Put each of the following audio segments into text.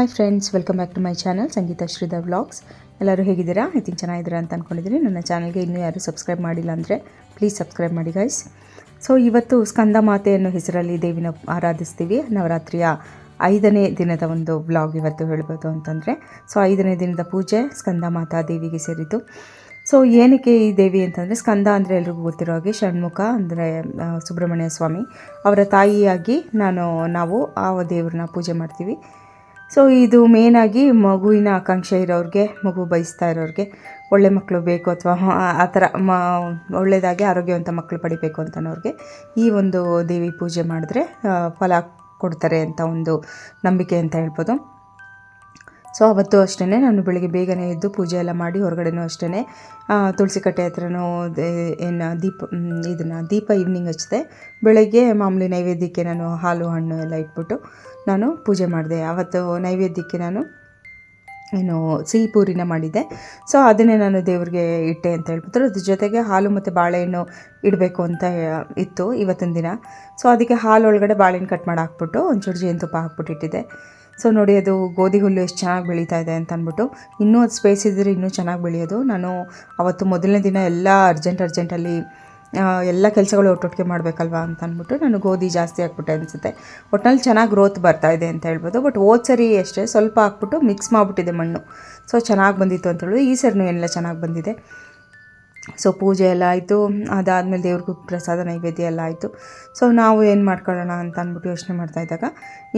Hi friends welcome back to my channel Sangeetha Sridhar vlogs ಎಲ್ಲರೂ ಹೇಗಿದ್ದೀರಾ? I think ಚೆನ್ನಾಗಿದ್ದೀರಾ ಅಂತ ಅಂದ್ಕೊಂಡಿದ್ದೀನಿ ನನ್ನ ಚಾನಲ್ಗೆ ಇನ್ನೂ ಯಾರು ಸಬ್ಸ್ಕ್ರೈಬ್ ಮಾಡಿಲ್ಲ ಅಂದರೆ ಪ್ಲೀಸ್ ಸಬ್ಸ್ಕ್ರೈಬ್ ಮಾಡಿ ಗೈಸ್ ಸೊ ಇವತ್ತು ಸ್ಕಂದ ಮಾತೆ ಅನ್ನೋ ಹೆಸರಲ್ಲಿ ದೇವಿನ ಆರಾಧಿಸ್ತೀವಿ. ನವರಾತ್ರಿಯ ಐದನೇ ದಿನದ ಒಂದು ವ್ಲಾಗ್ ಇವತ್ತು ಹೇಳ್ಬೋದು ಅಂತಂದರೆ. ಸೊ ಐದನೇ ದಿನದ ಪೂಜೆ ಸ್ಕಂದ ಮಾತಾ ದೇವಿಗೆ ಸೇರಿದ್ದು. ಸೊ ಏನಕ್ಕೆ ಈ ದೇವಿ ಅಂತಂದರೆ ಸ್ಕಂದ ಅಂದರೆ ಎಲ್ರಿಗೂ ಗೊತ್ತಿರೋ ಹಾಗೆ ಷಣ್ಮುಖ ಅಂದರೆ ಸುಬ್ರಹ್ಮಣ್ಯ ಸ್ವಾಮಿ. ಅವರ ತಾಯಿಯಾಗಿ ನಾನು, ನಾವು ಆ ದೇವ್ರನ್ನ ಪೂಜೆ ಮಾಡ್ತೀವಿ. ಸೊ ಇದು ಮೇನಾಗಿ ಮಗುವಿನ ಆಕಾಂಕ್ಷೆ ಇರೋರಿಗೆ, ಮಗು ಬಯಸ್ತಾ ಇರೋರಿಗೆ ಒಳ್ಳೆ ಮಕ್ಕಳು ಬೇಕು ಅಥವಾ ಆ ಥರ ಮ ಒಳ್ಳೆಯದಾಗಿ ಆರೋಗ್ಯವಂತ ಮಕ್ಕಳು ಪಡಿಬೇಕು ಅಂತನೋರಿಗೆ ಈ ಒಂದು ದೇವಿ ಪೂಜೆ ಮಾಡಿದ್ರೆ ಫಲ ಕೊಡ್ತಾರೆ ಅಂತ ಒಂದು ನಂಬಿಕೆ ಅಂತ ಹೇಳ್ಬೋದು. ಸೊ ಅವತ್ತು ಅಷ್ಟೇ ನಾನು ಬೆಳಿಗ್ಗೆ ಬೇಗನೆ ಎದ್ದು ಪೂಜೆ ಎಲ್ಲ ಮಾಡಿ ಹೊರಗಡೆನೂ ಅಷ್ಟೇ ತುಳಸಿ ಕಟ್ಟೆ ಹತ್ರನೂ ಏನು ದೀಪ ಇದನ್ನು ದೀಪ ಈವ್ನಿಂಗ್ ಹಚ್ಚಿದೆ. ಬೆಳಗ್ಗೆ ಮಾಮೂಲಿ ನೈವೇದ್ಯಕ್ಕೆ ನಾನು ಹಾಲು, ಹಣ್ಣು ಎಲ್ಲ ಇಟ್ಬಿಟ್ಟು ನಾನು ಪೂಜೆ ಮಾಡಿದೆ. ಅವತ್ತು ನೈವೇದ್ಯಕ್ಕೆ ನಾನು ಏನು ಸಿಹಿ ಪೂರಿನ ಮಾಡಿದ್ದೆ. ಸೊ ಅದನ್ನೇ ನಾನು ದೇವ್ರಿಗೆ ಇಟ್ಟೆ ಅಂತ ಹೇಳ್ಬಿಟ್ಟು ಅದ್ರ ಜೊತೆಗೆ ಹಾಲು ಮತ್ತು ಬಾಳೆಹಣ್ಣು ಇಡಬೇಕು ಅಂತ ಇತ್ತು ಇವತ್ತಿನ ದಿನ. ಸೊ ಅದಕ್ಕೆ ಹಾಲು ಒಳಗಡೆ ಬಾಳೆಹಣ್ಣು ಕಟ್ ಮಾಡಿ ಹಾಕ್ಬಿಟ್ಟು ಒಂಚೂರು ಜೇನುತುಪ್ಪ ಹಾಕ್ಬಿಟ್ಟು ಇಟ್ಟಿದ್ದೆ. ಸೊ ನೋಡಿ, ಅದು ಗೋಧಿ ಹುಲ್ಲು ಎಷ್ಟು ಚೆನ್ನಾಗಿ ಬೆಳೀತಾ ಇದೆ ಅಂತ ಅಂದ್ಬಿಟ್ಟು ಇನ್ನೂ ಅದು ಸ್ಪೇಸ್ ಇದ್ದರೆ ಇನ್ನೂ ಚೆನ್ನಾಗಿ ಬೆಳೆಯೋದು. ನಾನು ಅವತ್ತು ಮೊದಲನೇ ದಿನ ಎಲ್ಲ ಅರ್ಜೆಂಟ್ ಅರ್ಜೆಂಟಲ್ಲಿ ಎಲ್ಲ ಕೆಲಸಗಳು ಒಟ್ಟೊಟ್ಟಿಗೆ ಮಾಡಬೇಕಲ್ವಾ ಅಂತ ಅಂದ್ಬಿಟ್ಟು ನಾನು ಗೋಧಿ ಜಾಸ್ತಿ ಹಾಕ್ಬಿಟ್ಟೆ ಅನಿಸುತ್ತೆ. ಒಟ್ನಲ್ಲಿ ಚೆನ್ನಾಗಿ ಗ್ರೋತ್ ಬರ್ತಾ ಇದೆ ಅಂತ ಹೇಳ್ಬೋದು. ಬಟ್ ಹೋದ ಸರಿ ಅಷ್ಟೇ ಸ್ವಲ್ಪ ಹಾಕ್ಬಿಟ್ಟು ಮಿಕ್ಸ್ ಮಾಡಿಬಿಟ್ಟಿದೆ ಮಣ್ಣು. ಸೊ ಚೆನ್ನಾಗಿ ಬಂದಿತ್ತು ಅಂತ ಹೇಳೋದು ಈ ಸರಿನೂ ಎಲ್ಲ ಚೆನ್ನಾಗಿ ಬಂದಿದೆ. ಸೊ ಪೂಜೆ ಎಲ್ಲ ಆಯಿತು. ಅದಾದಮೇಲೆ ದೇವ್ರಿಗೂ ಪ್ರಸಾದ ನೈವೇದ್ಯ ಎಲ್ಲ ಆಯಿತು. ಸೊ ನಾವು ಏನು ಮಾಡ್ಕೊಳ್ಳೋಣ ಅಂತ ಅಂದ್ಬಿಟ್ಟು ಯೋಚನೆ ಮಾಡ್ತಾ ಇದ್ದಾಗ,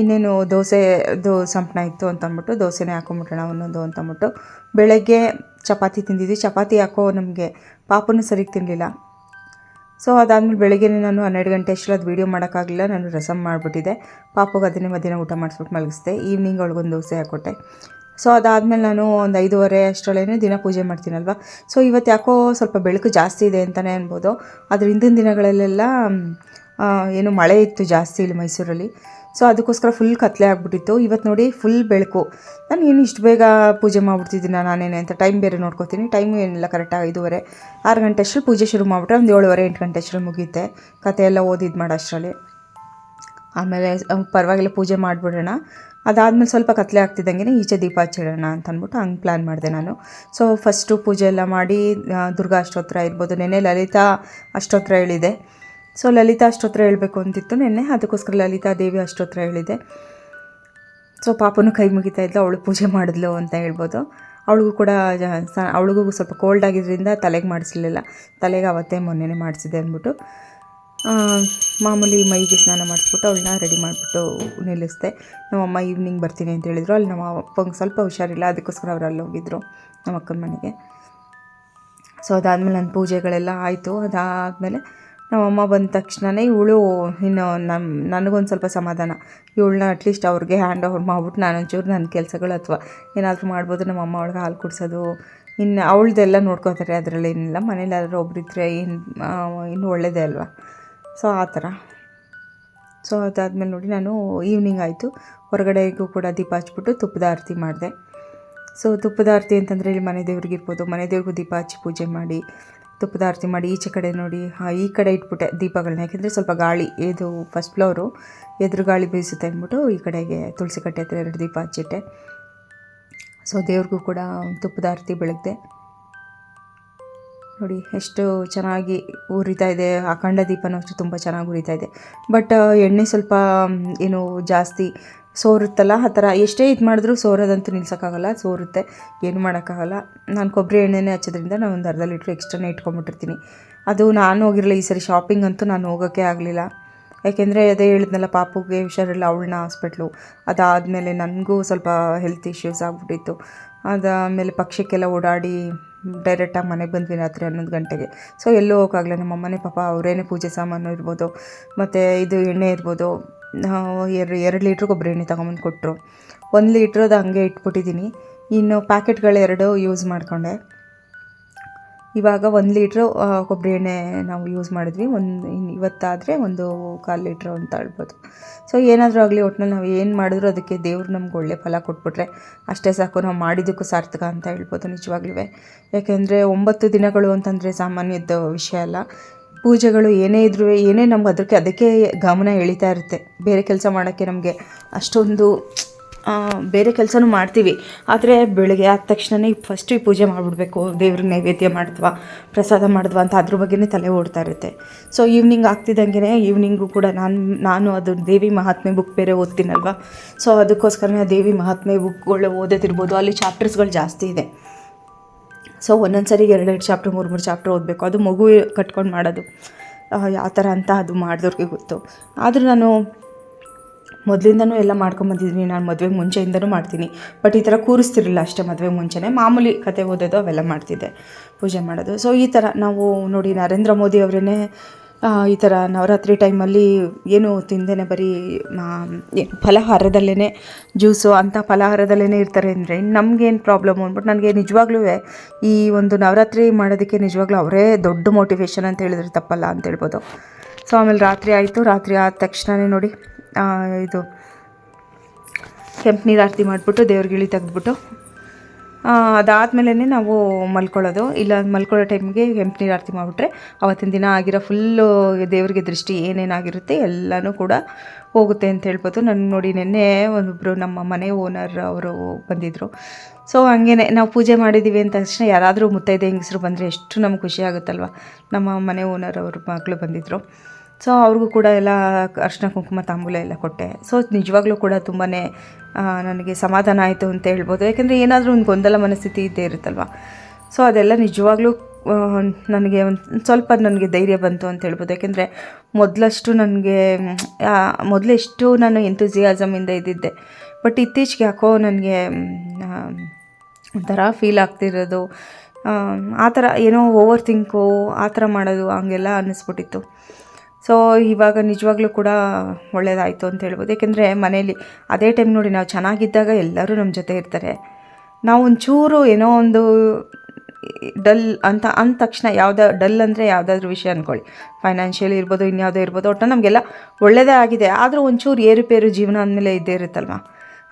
ಇನ್ನೇನು ದೋಸೆದು ಸಂಪಣ ಇತ್ತು ಅಂತ ಅಂದ್ಬಿಟ್ಟು ದೋಸೆನೇ ಹಾಕೊಂಬಿಟ್ಟೋಣ ಒಂದೊಂದು ಅಂತ ಅಂದ್ಬಿಟ್ಟು ಬೆಳಗ್ಗೆ ಚಪಾತಿ ತಿಂದಿದ್ವಿ. ಚಪಾತಿ ಹಾಕೋ ನಮಗೆ ಪಾಪನೂ ಸರಿಗೆ ತಿನ್ನಲಿಲ್ಲ ಸೊ ಅದಾದಮೇಲೆ ಬೆಳಗ್ಗೆ ನಾನು ಹನ್ನೆರಡು ಗಂಟೆ ಅಷ್ಟರಲ್ಲಿ ವೀಡಿಯೋ ಮಾಡೋಕ್ಕಾಗಲಿಲ್ಲ. ನಾನು ರಸಮ್ ಮಾಡಿಬಿಟ್ಟಿದ್ದೆ. ಪಾಪಗೆ ಅದನ್ನೇ ಮಧ್ಯಾಹ್ನ ಊಟ ಮಾಡಿಸ್ಬಿಟ್ಟು ಮಲಗಿಸ್ದೆ. ಈವ್ನಿಂಗ್ ಒಳಗೊಂದು ದೋಸೆ ಹಾಕ್ಕೊಟ್ಟೆ ಸೊ ಅದಾದಮೇಲೆ ನಾನು ಒಂದು ಐದೂವರೆ ಅಷ್ಟರಲ್ಲೇ ದಿನ ಪೂಜೆ ಮಾಡ್ತೀನಲ್ವ? ಸೊ ಇವತ್ತು ಯಾಕೋ ಸ್ವಲ್ಪ ಬೆಳಕು ಜಾಸ್ತಿ ಇದೆ ಅಂತಲೇ ಅನ್ಬೋದು. ಆದರೆ ಹಿಂದಿನ ದಿನಗಳಲ್ಲೆಲ್ಲ ಏನು ಮಳೆ ಇತ್ತು ಜಾಸ್ತಿ ಇಲ್ಲಿ ಮೈಸೂರಲ್ಲಿ. ಸೊ ಅದಕ್ಕೋಸ್ಕರ ಫುಲ್ ಕತ್ಲೆ ಆಗಿಬಿಟ್ಟಿತ್ತು. ಇವತ್ತು ನೋಡಿ ಫುಲ್ ಬೆಳಕು. ನಾನು ಏನು ಇಷ್ಟು ಬೇಗ ಪೂಜೆ ಮಾಡಿಬಿಡ್ತಿದ್ದೀನಿ ನಾನೇನೆ ಅಂತ ಟೈಮ್ ಬೇರೆ ನೋಡ್ಕೋತೀನಿ. ಟೈಮು ಏನಿಲ್ಲ ಕರೆಕ್ಟಾಗಿ ಐದೂವರೆ. ಆರು ಗಂಟೆ ಅಷ್ಟರಲ್ಲಿ ಪೂಜೆ ಶುರು ಮಾಡಿಬಿಟ್ರೆ ಒಂದು ಏಳುವರೆ, ಎಂಟು ಗಂಟೆ ಅಷ್ಟರಲ್ಲಿ ಮುಗಿಯುತ್ತೆ ಕತೆ ಎಲ್ಲ ಓದಿದ್ದು ಮಾಡೋ ಅಷ್ಟರಲ್ಲಿ. ಆಮೇಲೆ ಪರವಾಗಿಲ್ಲ ಪೂಜೆ ಮಾಡಿಬಿಡೋಣ. ಅದಾದಮೇಲೆ ಸ್ವಲ್ಪ ಕತ್ಲೆ ಆಗ್ತಿದ್ದಂಗೆ ಈಚೆ ದೀಪ ಹಚ್ಚಿಡೋಣ ಅಂತ ಅಂದ್ಬಿಟ್ಟು ಹಂಗೆ ಪ್ಲ್ಯಾನ್ ಮಾಡಿದೆ ನಾನು. ಸೊ ಫಸ್ಟು ಪೂಜೆ ಎಲ್ಲ ಮಾಡಿ ದುರ್ಗಾ ಅಷ್ಟೋತ್ರ ಇರ್ಬೋದು. ನೆನ್ನೆ ಲಲಿತಾ ಅಷ್ಟೋತ್ರ ಹೇಳಿದೆ ಸೊ ಲಲಿತಾ ಅಷ್ಟೋತ್ರ ಹೇಳಬೇಕು ಅಂತಿತ್ತು ನೆನ್ನೆ. ಅದಕ್ಕೋಸ್ಕರ ಲಲಿತಾ ದೇವಿ ಅಷ್ಟೋತ್ರ ಹೇಳಿದೆ ಸೊ ಪಾಪನೂ ಕೈ ಮುಗಿತಾ ಇದ್ಲು. ಅವಳು ಪೂಜೆ ಮಾಡಿದ್ಲು ಅಂತ ಹೇಳ್ಬೋದು. ಅವಳಿಗೂ ಕೂಡ ಅವಳಿಗೂ ಸ್ವಲ್ಪ ಕೋಲ್ಡ್ ಆಗಿದ್ದರಿಂದ ತಲೆಗೆ ಮಾಡಿಸ್ಲಿಲ್ಲ ತಲೆಗೆ ಅವತ್ತೇ ಮೊನ್ನೆನೇ ಮಾಡಿಸಿದೆ ಅಂದ್ಬಿಟ್ಟು. ಮಾಮೂಲಿ ಮೈಗೆ ಸ್ನಾನ ಮಾಡಿಸ್ಬಿಟ್ಟು ಅವಳನ್ನ ರೆಡಿ ಮಾಡಿಬಿಟ್ಟು ನಿಲ್ಲಿಸಿದೆ. ನಮ್ಮಮ್ಮ ಈವ್ನಿಂಗ್ ಬರ್ತೀನಿ ಅಂತ ಹೇಳಿದ್ರು. ಅಲ್ಲಿ ನಮ್ಮ ಅಪ್ಪಂಗೆ ಸ್ವಲ್ಪ ಹುಷಾರಿಲ್ಲ. ಅದಕ್ಕೋಸ್ಕರ ಅವ್ರು ಅಲ್ಲಿ ಹೋಗಿದ್ದರು ನಮ್ಮ ಅಕ್ಕನ ಮನೆಗೆ. ಸೊ ಅದಾದಮೇಲೆ ನನ್ನ ಪೂಜೆಗಳೆಲ್ಲ ಆಯಿತು. ಅದಾದಮೇಲೆ ನಮ್ಮಮ್ಮ ಬಂದ ತಕ್ಷಣವೇ ಇವಳು ಇನ್ನು ನಮ್ಮ ನನಗೊಂದು ಸ್ವಲ್ಪ ಸಮಾಧಾನ. ಇವಳನ್ನ ಅಟ್ಲೀಸ್ಟ್ ಅವ್ರಿಗೆ ಹ್ಯಾಂಡ್ ಓವರ್ ಮಾಡ್ಬಿಟ್ಟು ನಾನೊಂಚೂರು ನನ್ನ ಕೆಲಸಗಳು ಅಥವಾ ಏನಾದರೂ ಮಾಡ್ಬೋದು. ನಮ್ಮ ಅಮ್ಮ ಅವಳಿಗೆ ಹಾಲು ಕುಡಿಸೋದು. ಇನ್ನು ಅವಳದೆಲ್ಲ ನೋಡ್ಕೋತಾರೆ ಅದರಲ್ಲಿ ಏನಿಲ್ಲ. ಮನೇಲಿ ಯಾರಾದ್ರು ಒಬ್ಬರಿದ್ರೆ ಏನು ಇನ್ನೂ ಒಳ್ಳೇದೇ ಅಲ್ವಾ? ಸೊ, ಆ ಥರ. ಸೊ, ಅದಾದಮೇಲೆ ನೋಡಿ, ನಾನು ಈವ್ನಿಂಗ್ ಆಯಿತು. ಹೊರಗಡೆಗೂ ಕೂಡ ದೀಪ ಹಚ್ಬಿಟ್ಟು ತುಪ್ಪದ ಆರತಿ ಮಾಡಿದೆ. ಸೊ, ತುಪ್ಪದ ಆರತಿ ಅಂತಂದರೆ ಇಲ್ಲಿ ಮನೆ ದೇವ್ರಿಗೆ ಇರ್ಬೋದು. ಮನೆ ದೇವ್ರಿಗೂ ದೀಪ ಹಚ್ಚಿ ಪೂಜೆ ಮಾಡಿ, ತುಪ್ಪದ ಆರತಿ ಮಾಡಿ, ಈಚೆ ಕಡೆ ನೋಡಿ ಈ ಕಡೆ ಇಟ್ಬಿಟ್ಟೆ ದೀಪಗಳನ್ನ ಯಾಕೆಂದರೆ ಸ್ವಲ್ಪ ಗಾಳಿ, ಇದು ಫಸ್ಟ್ ಫ್ಲೋರು ಎದುರು ಗಾಳಿ ಬೀಸುತ್ತೆ ಅಂದ್ಬಿಟ್ಟು ಈ ಕಡೆಗೆ ತುಳಸಿ ಕಟ್ಟೆ ಹತ್ರ ಎರಡು ದೀಪ ಹಚ್ಚಿಟ್ಟೆ. ಸೊ, ದೇವ್ರಿಗೂ ಕೂಡ ತುಪ್ಪದ ಆರತಿ ಬೆಳಗ್ದೆ. ನೋಡಿ, ಎಷ್ಟು ಚೆನ್ನಾಗಿ ಉರಿತಾ ಇದೆ. ಅಖಂಡ ದೀಪನೂ ಅಷ್ಟು ತುಂಬ ಚೆನ್ನಾಗಿ ಉರಿತಾ ಇದೆ. ಬಟ್ ಎಣ್ಣೆ ಸ್ವಲ್ಪ ಏನು ಜಾಸ್ತಿ ಸೋರುತ್ತಲ್ಲ, ಆ ಥರ ಎಷ್ಟೇ ಇದು ಮಾಡಿದ್ರೂ ಸೋರೋದಂತೂ ನಿಲ್ಸೋಕ್ಕಾಗಲ್ಲ, ಸೋರುತ್ತೆ. ಏನು ಮಾಡೋಕ್ಕಾಗಲ್ಲ. ನಾನು ಕೊಬ್ಬರಿ ಎಣ್ಣೆನೇ ಹಚ್ಚೋದ್ರಿಂದ ನಾನು ಒಂದು ಅರ್ಧ ಲೀಟ್ರ್ ಎಕ್ಸ್ಟ್ರಾನೇ ಇಟ್ಕೊಂಬಿಟ್ಟಿರ್ತೀನಿ ಅದು ನಾನು ಹೋಗಿರಲಿಲ್ಲ ಈ ಸರಿ ಶಾಪಿಂಗ್ ಅಂತೂ ನಾನು ಹೋಗೋಕ್ಕೆ ಆಗಲಿಲ್ಲ. ಯಾಕೆಂದರೆ ಅದೇ ಹೇಳಿದ್ನಲ್ಲ, ಪಾಪುಗೆ ಹುಷಾರಿಲ್ಲ, ಅವಳನ್ನ ಹಾಸ್ಪಿಟ್ಲು. ಅದಾದಮೇಲೆ ನನಗೂ ಸ್ವಲ್ಪ ಹೆಲ್ತ್ ಇಶ್ಯೂಸ್ ಆಗಿಬಿಟ್ಟಿತ್ತು. ಅದಾದಮೇಲೆ ಪಕ್ಷಕ್ಕೆಲ್ಲ ಓಡಾಡಿ ಡೈರೆಕ್ಟಾಗಿ ಮನೆಗೆ ಬಂದ್ವಿ ರಾತ್ರಿ ಹನ್ನೊಂದು ಗಂಟೆಗೆ. ಸೊ ಎಲ್ಲೂ ಹೋಗೋಕ್ಕಾಗಲ್ಲ ನಮ್ಮ ಅಮ್ಮನೇ ಪಾಪ ಅವರೇನೇ ಪೂಜೆ ಸಾಮಾನು ಇರ್ಬೋದು, ಮತ್ತು ಇದು ಎಣ್ಣೆ ಇರ್ಬೋದು. ಎರಡು ಎರಡು ಲೀಟ್ರ್ ಕೊಬ್ಬರಿ ಎಣ್ಣೆ ತೊಗೊಂಬಂದು ಕೊಟ್ಟರು ಒಂದು ಲೀಟ್ರ್ ಅದು ಹಂಗೆ ಇಟ್ಬಿಟ್ಟಿದ್ದೀನಿ ಇನ್ನು ಪ್ಯಾಕೆಟ್ಗಳೆರಡು ಯೂಸ್ ಮಾಡಿಕೊಂಡೆ. ಇವಾಗ ಒಂದು ಲೀಟ್ರು ಕೊಬ್ಬರಿ ಎಣ್ಣೆ ನಾವು ಯೂಸ್ ಮಾಡಿದ್ವಿ. ಒಂದು ಇವತ್ತಾದರೆ ಒಂದು ಕಾಲು ಲೀಟ್ರು ಅಂತ ಹೇಳ್ಬೋದು ಸೊ ಏನಾದರೂ ಆಗಲಿ ಒಟ್ನಲ್ಲಿ ನಾವು ಏನು ಮಾಡಿದ್ರು ಅದಕ್ಕೆ ದೇವ್ರು ನಮ್ಗೆ ಒಳ್ಳೆ ಫಲ ಕೊಟ್ಬಿಟ್ರೆ ಅಷ್ಟೇ ಸಾಕು. ನಾವು ಮಾಡಿದ್ದಕ್ಕೂ ಸಾರ್ಥಕ ಅಂತ ಹೇಳ್ಬೋದು ನಿಜವಾಗ್ಲೂ ಯಾಕೆಂದರೆ ಒಂಬತ್ತು ದಿನಗಳು ಅಂತಂದರೆ ಸಾಮಾನ್ಯದ ವಿಷಯ ಅಲ್ಲ. ಪೂಜೆಗಳು ಏನೇ ಇದ್ರೂ, ಏನೇ ನಮ್ಗೆ ಅದಕ್ಕೆ ಅದಕ್ಕೆ ಗಮನ ಎಳಿತಾ ಇರುತ್ತೆ. ಬೇರೆ ಕೆಲಸ ಮಾಡೋಕ್ಕೆ ನಮಗೆ ಅಷ್ಟೊಂದು ಬೇರೆ ಕೆಲಸನೂ ಮಾಡ್ತೀವಿ. ಆದರೆ ಬೆಳಗ್ಗೆ ಆದ ತಕ್ಷಣನೇ ಫಸ್ಟು ಈ ಪೂಜೆ ಮಾಡಿಬಿಡ್ಬೇಕು. ದೇವ್ರಿಗೆ ನೈವೇದ್ಯ ಮಾಡಿದ್ವಾ ಪ್ರಸಾದ ಮಾಡಿದ್ವಾ ಅಂತ ಅದ್ರ ಬಗ್ಗೆನೇ ತಲೆ ಓಡ್ತಾ ಇರುತ್ತೆ. ಸೊ ಈವ್ನಿಂಗ್ ಆಗ್ತಿದ್ದಂಗೆ ಈವ್ನಿಂಗು ಕೂಡ ನಾನು ನಾನು ಅದು ದೇವಿ ಮಹಾತ್ಮೆ ಬುಕ್ ಬೇರೆ ಓದ್ತೀನಲ್ವ? ಸೊ ಅದಕ್ಕೋಸ್ಕರನೇ ದೇವಿ ಮಹಾತ್ಮೆ ಬುಕ್ಗಳು ಓದೋದಿರ್ಬೋದು. ಅಲ್ಲಿ ಚಾಪ್ಟರ್ಸ್ಗಳು ಜಾಸ್ತಿ ಇದೆ. ಸೊ ಒಂದೊಂದು ಸರಿಗೆ ಎರಡೆರಡು ಚಾಪ್ಟ್ರ್ ಮೂರು ಮೂರು ಚಾಪ್ಟ್ರ್ ಓದಬೇಕು. ಅದು ಮಗು ಕಟ್ಕೊಂಡು ಮಾಡೋದು. ಯಾವ ಥರ ಅಂತ ಅದು ಮಾಡಿದವ್ರಿಗೆ ಗೊತ್ತು. ಆದರೂ ನಾನು ಮೊದಲಿಂದನೂ ಎಲ್ಲ ಮಾಡ್ಕೊಂಬಂದಿದ್ದೀನಿ ನಾನು ಮದುವೆಗೆ ಮುಂಚೆಯಿಂದನೂ ಮಾಡ್ತೀನಿ. ಬಟ್ ಈ ಥರ ಕೂರಿಸ್ತಿರಲಿಲ್ಲ ಅಷ್ಟೇ ಮದುವೆಗೆ ಮುಂಚೆನೇ. ಮಾಮೂಲಿ ಕತೆ ಓದೋದು ಅವೆಲ್ಲ ಮಾಡ್ತಿದ್ದೆ. ಪೂಜೆ ಮಾಡೋದು. ಸೊ ಈ ಥರ ನಾವು ನೋಡಿ ನರೇಂದ್ರ ಮೋದಿ ಅವರೇ ಈ ಥರ ನವರಾತ್ರಿ ಟೈಮಲ್ಲಿ ಏನು ತಿಂದೇನೆ ಬರೀ ಏನು ಫಲಹಾರದಲ್ಲೇ ಜ್ಯೂಸು, ಅಂಥ ಫಲಹಾರದಲ್ಲೇ ಇರ್ತಾರೆ ಅಂದರೆ ನಮಗೇನು ಪ್ರಾಬ್ಲಮ್ ಅಂದ್ಬಿಟ್ಟು ನನಗೆ ನಿಜವಾಗ್ಲೂ ಈ ಒಂದು ನವರಾತ್ರಿ ಮಾಡೋದಕ್ಕೆ ನಿಜವಾಗ್ಲೂ ಅವರೇ ದೊಡ್ಡ ಮೋಟಿವೇಶನ್ ಅಂತ ಹೇಳಿದ್ರೆ ತಪ್ಪಲ್ಲ ಅಂತ ಹೇಳ್ಬೋದು. ಸೊ ಆಮೇಲೆ ರಾತ್ರಿ ಆಯಿತು. ರಾತ್ರಿ ಆದ ತಕ್ಷಣವೇ ನೋಡಿ. ಇದು ಕೆಂಪು ನೀರು ಆರತಿ ಮಾಡಿಬಿಟ್ಟು ದೇವ್ರಿಗೆ ಇಳಿ ತೆಗೆದ್ಬಿಟ್ಟು ಅದಾದಮೇಲೆ ನಾವು ಮಲ್ಕೊಳ್ಳೋದು. ಇಲ್ಲ, ಮಲ್ಕೊಳ್ಳೋ ಟೈಮ್ಗೆ ಕೆಂಪು ನೀರು ಆರತಿ ಮಾಡಿಬಿಟ್ರೆ ಅವತ್ತಿನ ದಿನ ಆಗಿರೋ ಫುಲ್ಲು ದೇವರಿಗೆ ದೃಷ್ಟಿ ಏನೇನಾಗಿರುತ್ತೆ ಎಲ್ಲನೂ ಕೂಡ ಹೋಗುತ್ತೆ ಅಂತ ಹೇಳ್ಬೋದು. ನಾನು ನೋಡಿ ನಿನ್ನೆ ಒಬ್ಬರು ನಮ್ಮ ಮನೆ ಓನರ್ ಅವರು ಬಂದಿದ್ದರು ಸೊ ಹಂಗೇ ನಾವು ಪೂಜೆ ಮಾಡಿದ್ದೀವಿ ಅಂತ ತಕ್ಷಣ ಯಾರಾದರೂ ಮುತ್ತೈದೆ ಹೆಂಗಸರು ಬಂದರೆ ಎಷ್ಟು ನಮ್ಗೆ ಖುಷಿ ಆಗುತ್ತಲ್ವ. ನಮ್ಮ ಮನೆ ಓನರ್ ಅವ್ರ ಮಕ್ಕಳು ಬಂದಿದ್ದರು ಸೊ ಅವ್ರಿಗೂ ಕೂಡ ಎಲ್ಲ ಅರ್ಶಿನ ಕುಂಕುಮ ತಾಂಬೂಲ ಎಲ್ಲ ಕೊಟ್ಟೆ. ಸೊ ನಿಜವಾಗ್ಲೂ ಕೂಡ ತುಂಬಾ ನನಗೆ ಸಮಾಧಾನ ಆಯಿತು ಅಂತ ಹೇಳ್ಬೋದು. ಯಾಕೆಂದರೆ ಏನಾದರೂ ಒಂದು ಗೊಂದಲ ಮನಸ್ಥಿತಿ ಇದ್ದೇ ಇರುತ್ತಲ್ವ? ಸೊ ಅದೆಲ್ಲ ನಿಜವಾಗ್ಲೂ ನನಗೆ ಒಂದು ಸ್ವಲ್ಪ ನನಗೆ ಧೈರ್ಯ ಬಂತು ಅಂತ ಹೇಳ್ಬೋದು. ಯಾಕೆಂದರೆ ಮೊದಲಷ್ಟು ನನಗೆ ಮೊದಲೆಷ್ಟು ನಾನು ಎಂತೂಸಿಯಾಸಮಿಂದ ಇದ್ದಿದ್ದೆ. ಬಟ್ ಇತ್ತೀಚೆಗೆ ಯಾಕೋ ನನಗೆ ಒಂಥರ ಫೀಲ್ ಆಗ್ತಿರೋದು. ಆ, ಥರ ಏನೋ ಓವರ್ ಥಿಂಕು ಆ ಥರ ಮಾಡೋದು ಹಂಗೆಲ್ಲ ಅನ್ನಿಸ್ಬಿಟ್ಟಿತ್ತು. ಸೊ ಇವಾಗ ನಿಜವಾಗ್ಲೂ ಕೂಡ ಒಳ್ಳೇದಾಯಿತು ಅಂತ ಹೇಳ್ಬೋದು. ಏಕೆಂದರೆ ಮನೇಲಿ ಅದೇ ಟೈಮ್ ನೋಡಿ ನಾವು ಚೆನ್ನಾಗಿದ್ದಾಗ ಎಲ್ಲರೂ ನಮ್ಮ ಜೊತೆ ಇರ್ತಾರೆ. ನಾವು ಒಂಚೂರು ಏನೋ ಒಂದು ಡಲ್ ಅಂತ, ಅಂದ ತಕ್ಷಣ ಯಾವುದೋ, ಡಲ್ ಅಂದರೆ ಯಾವುದಾದ್ರೂ ವಿಷಯ ಅಂದ್ಕೊಳ್ಳಿ ಫೈನಾನ್ಷಿಯಲಿ ಇರ್ಬೋದು, ಇನ್ಯಾವುದೋ ಇರ್ಬೋದು, ಒಟ್ಟು ನಮಗೆಲ್ಲ ಒಳ್ಳೆಯದೇ ಆಗಿದೆ. ಆದರೂ ಒಂಚೂರು ಏರುಪೇರು ಜೀವನ ಅಂದಮೇಲೆ ಇದ್ದೇ ಇರುತ್ತಲ್ವ?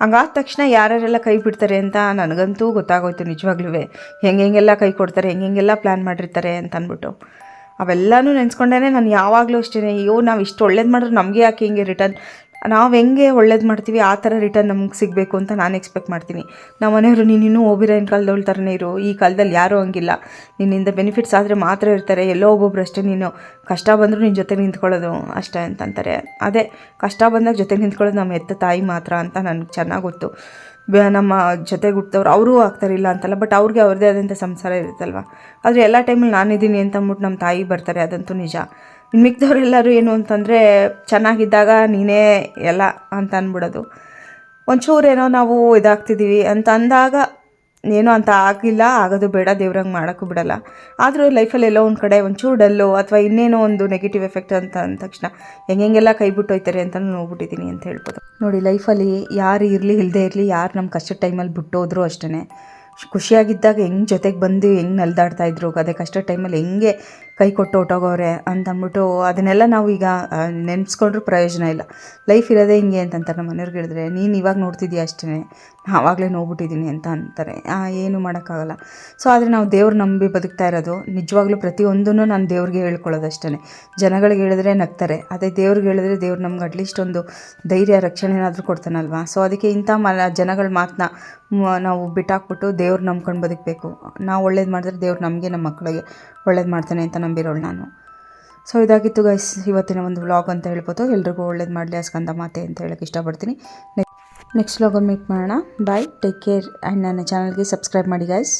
ಹಂಗಾದ ತಕ್ಷಣ ಯಾರ್ಯಾರೆಲ್ಲ ಕೈ ಬಿಡ್ತಾರೆ ಅಂತ ನನಗಂತೂ ಗೊತ್ತಾಗೋಯ್ತು ನಿಜವಾಗ್ಲೂ ಹೆಂಗೆ ಹೆಂಗೆಲ್ಲ ಕೈ ಕೊಡ್ತಾರೆ, ಹೆಂಗೆ ಹೆಂಗೆಲ್ಲ ಪ್ಲ್ಯಾನ್ ಮಾಡಿರ್ತಾರೆ ಅಂತ ಅಂದ್ಬಿಟ್ಟು. ಅವೆಲ್ಲನೂ ನೆನೆಸ್ಕೊಂಡೇ ನಾನು ಯಾವಾಗಲೂ ಅಷ್ಟೇ ಅಯ್ಯೋ, ನಾವು ಇಷ್ಟು ಒಳ್ಳೇದು ಮಾಡಿದ್ರೆ ನಮಗೆ ಯಾಕೆ ಹಿಂಗೆ ರಿಟರ್ನ್ ನಾವು ಹೆಂಗೆ ಒಳ್ಳೇದು ಮಾಡ್ತೀವಿ, ಆ ಥರ ರಿಟರ್ನ್ ನಮ್ಗೆ ಸಿಗಬೇಕು ಅಂತ ನಾನು ಎಕ್ಸ್ಪೆಕ್ಟ್ ಮಾಡ್ತೀನಿ. ನಮ್ಮ ಮನೆಯವರು ನೀನಿನ್ನೂ ಓಬಿರೈನ್ ಕಾಲದವಳ ಥರನೇ ಇರು, ಈ ಕಾಲದಲ್ಲಿ ಯಾರೂ ಹಂಗಿಲ್ಲ. ನಿನ್ನಿಂದ ಬೆನಿಫಿಟ್ಸ್ ಆದರೆ ಮಾತ್ರ ಇರ್ತಾರೆ, ಎಲ್ಲೋ ಒಬ್ಬೊಬ್ರು ಅಷ್ಟೇ ನೀನು. ಕಷ್ಟ ಬಂದರೂ ನಿನ್ನ ಜೊತೆ ನಿಂತ್ಕೊಳ್ಳೋದು ಅಷ್ಟೇ ಅಂತಂತಾರೆ. ಅದೇ, ಕಷ್ಟ ಬಂದಾಗ ಜೊತೆ ನಿಂತ್ಕೊಳ್ಳೋದು ನಮ್ಮ ಎತ್ತ ತಾಯಿ ಮಾತ್ರ ಅಂತ ನನಗೆ ಚೆನ್ನಾಗಿ ಗೊತ್ತು. ನಮ್ಮ ಜೊತೆಗೆ ಹುಟ್ಟಿದವ್ರು ಅವರೂ ಆಗ್ತಾರಿಲ್ಲ ಅಂತಲ್ಲ ಬಟ್ ಅವ್ರಿಗೆ ಅವ್ರದ್ದೇ ಆದಂಥ ಸಂಸಾರ ಇರುತ್ತಲ್ವ? ಆದರೆ ಎಲ್ಲ ಟೈಮಲ್ಲಿ ನಾನಿದ್ದೀನಿ ಅಂತ ಅಂದ್ಬಿಟ್ಟು ನಮ್ಮ ತಾಯಿ ಬರ್ತಾರೆ, ಅದಂತೂ ನಿಜ. ಇನ್ನು ಮಿಕ್ದವ್ರೆಲ್ಲರೂ ಏನು ಅಂತಂದರೆ, ಚೆನ್ನಾಗಿದ್ದಾಗ ನೀನೇ ಎಲ್ಲ ಅಂತ ಅಂದ್ಬಿಡೋದು ಒಂಚೂರೇನೋ ನಾವು ಇದಾಗ್ತಿದ್ದೀವಿ ಅಂತ ಅಂದಾಗ ಏನೋ ಅಂತ ಆಗಿಲ್ಲ, ಆಗೋದು ಬೇಡ, ದೇವ್ರಂಗೆ ಮಾಡೋಕ್ಕೂ ಬಿಡಲ್ಲ. ಆದರೂ ಲೈಫಲ್ಲಿ ಎಲ್ಲೋ ಒಂದು ಕಡೆ ಒಂಚೂರು ಡಲ್ಲು ಅಥವಾ ಇನ್ನೇನೋ ಒಂದು ನೆಗೆಟಿವ್ ಎಫೆಕ್ಟ್ ಅಂತ ಅಂದ ತಕ್ಷಣ ಹೆಂಗೆಲ್ಲ ಕೈ ಬಿಟ್ಟು ಹೋಯ್ತಾರೆ ಅಂತ ನೋಡ್ಬಿಟ್ಟಿದ್ದೀನಿ ಅಂತ ಹೇಳ್ಬೋದು. ನೋಡಿ, ಲೈಫಲ್ಲಿ ಯಾರು ಇರಲಿ ಇಲ್ಲದೆ ಇರಲಿ, ಯಾರು ನಮ್ಮ ಕಷ್ಟದ ಟೈಮಲ್ಲಿ ಬಿಟ್ಟೋದ್ರು ಅಷ್ಟೇ ಖುಷಿಯಾಗಿದ್ದಾಗ ಹೆಂಗೆ ಜೊತೆಗೆ ಬಂದು ಹೆಂಗೆ ನಲ್ದಾಡ್ತಾಯಿದ್ರು ಅದೇ ಕಷ್ಟದ ಟೈಮಲ್ಲಿ ಹೆಂಗೆ ಕೈ ಕೊಟ್ಟು ಹೊಟ್ಟೋಗವ್ರೆ ಅಂತ ಅಂದ್ಬಿಟ್ಟು ಅದನ್ನೆಲ್ಲ ನಾವು ಈಗ ನೆನೆಸ್ಕೊಂಡ್ರೂ ಪ್ರಯೋಜನ ಇಲ್ಲ. ಲೈಫ್ ಇರೋದೇ ಹಿಂಗೆ ಅಂತಂತಾರೆ ನಮ್ಮ ಮನೆಯವ್ರಿಗೆ ಹೇಳಿದ್ರೆ ನೀನು ಇವಾಗ ನೋಡ್ತಿದ್ದೀಯ ಅಷ್ಟೇ ಆವಾಗಲೇ ನೋಡ್ಬಿಟ್ಟಿದ್ದೀನಿ ಅಂತ ಅಂತಾರೆ. ಏನು ಮಾಡೋಕ್ಕಾಗಲ್ಲ. ಸೊ, ಆದರೆ ನಾವು ದೇವ್ರು ನಂಬಿ ಬದುಕ್ತಾ ಇರೋದು ನಿಜವಾಗ್ಲೂ ಪ್ರತಿಯೊಂದೂ ನಾನು ದೇವ್ರಿಗೆ ಹೇಳ್ಕೊಳ್ಳೋದು ಅಷ್ಟೇ ಜನಗಳಿಗೆ ಹೇಳಿದ್ರೆ ನಗ್ತಾರೆ. ಅದೇ ದೇವ್ರಿಗೆ ಹೇಳಿದ್ರೆ ದೇವ್ರು ನಮ್ಗೆ ಅಟ್ಲೀಸ್ಟ್ ಒಂದು ಧೈರ್ಯ, ರಕ್ಷಣೆ ಏನಾದರೂ ಕೊಡ್ತಾನಲ್ವಾ? ಸೊ, ಅದಕ್ಕೆ ಇಂಥ ಮ ಜನಗಳ ಮಾತನ್ನ ನಾವು ಬಿಟ್ಟಾಕ್ಬಿಟ್ಟು ದೇವ್ರು ನಂಬ್ಕೊಂಡು ಬದುಕಬೇಕು. ನಾವು ಒಳ್ಳೇದು ಮಾಡಿದ್ರೆ ದೇವ್ರು ನಮಗೆ ನಮ್ಮ ಮಕ್ಕಳಿಗೆ ಒಳ್ಳೇದು ಮಾಡ್ತಾನೆ ಅಂತ ನಂಬಿರೋಳು ನಾನು. ಸೊ ಇದಾಗಿತ್ತು ಗೈಸ್ ಇವತ್ತಿನ ಒಂದು ವ್ಲಾಗ್ ಅಂತ ಹೇಳ್ಬೋದು. ಎಲ್ರಿಗೂ ಒಳ್ಳೇದು ಮಾಡಲಿ ಅಸ್ಕಂದ ಸ್ಕಂದ ಮಾತೆ ಅಂತ ಹೇಳೋಕ್ಕೆ ಇಷ್ಟಪಡ್ತೀನಿ. ನೆಕ್ಸ್ಟ್ ವ್ಲಾಗಲ್ಲಿ ಮೀಟ್ ಮಾಡೋಣ. ಬಾಯ್ ಟೇಕ್ ಕೇರ್ ಆ್ಯಂಡ್ ನನ್ನ ಚಾನಲ್ಗೆ ಸಬ್ಸ್ಕ್ರೈಬ್ ಮಾಡಿ ಗೈಸ್